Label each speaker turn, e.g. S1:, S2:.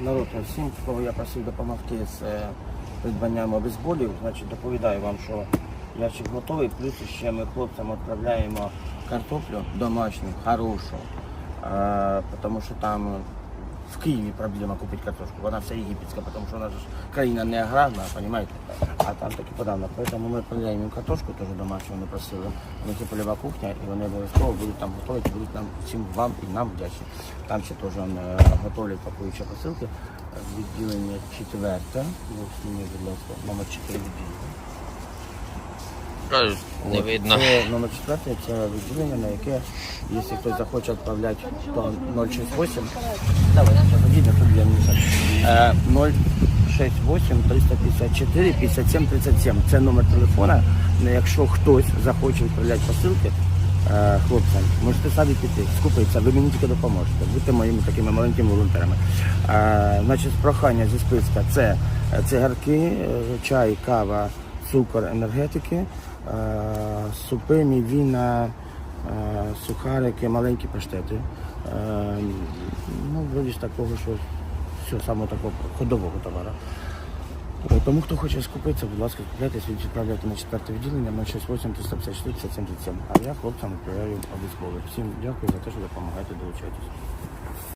S1: Народ, всім, кого я просив допомогти з е, придбанням обезболів, значить доповідаю вам, що ящик готовий, плюс ще ми хлопцям відправляємо картоплю домашню, хорошу, тому що там в Києві проблема купити картошку, вона вся єгипетська, тому що вона ж країна не аграрна, розумієте? А там таки подавно. Тому ми відправляємо їм картошку, теж домашню вони просили. У них є польова кухня, і вони обов'язково будуть там готувати, будуть нам всім вам і нам вдячні. Там ще теж е, готовлять пакуючі посилки. Відділення четверте. Ну, будь ласка, номер 4 відділення.
S2: Не видно.
S1: Це номер четверте, це відділення, на яке, якщо хтось захоче відправляти, то 068. Давай, зараз тут я. Е, 068 354 57 37. Це номер телефона. Якщо хтось захоче відправляти посилки е, хлопцям, можете самі піти, скупитися, ви мені тільки допоможете. Будьте моїми такими маленькими волонтерами. Е, значить, прохання зі списка це цигарки, е, чай, кава, цукор, енергетики, е, супи, віна, е, сухарики, маленькі паштети. Е, ну, вроді ж такого, що все саме такого ходового товару. Тому хто хоче скупитися, будь ласка, купляйтесь, відправляйте на четверте відділення 068 354 57 А я хлопцям відправляю обов'язково. Всім дякую за те, що допомагаєте, долучайтесь.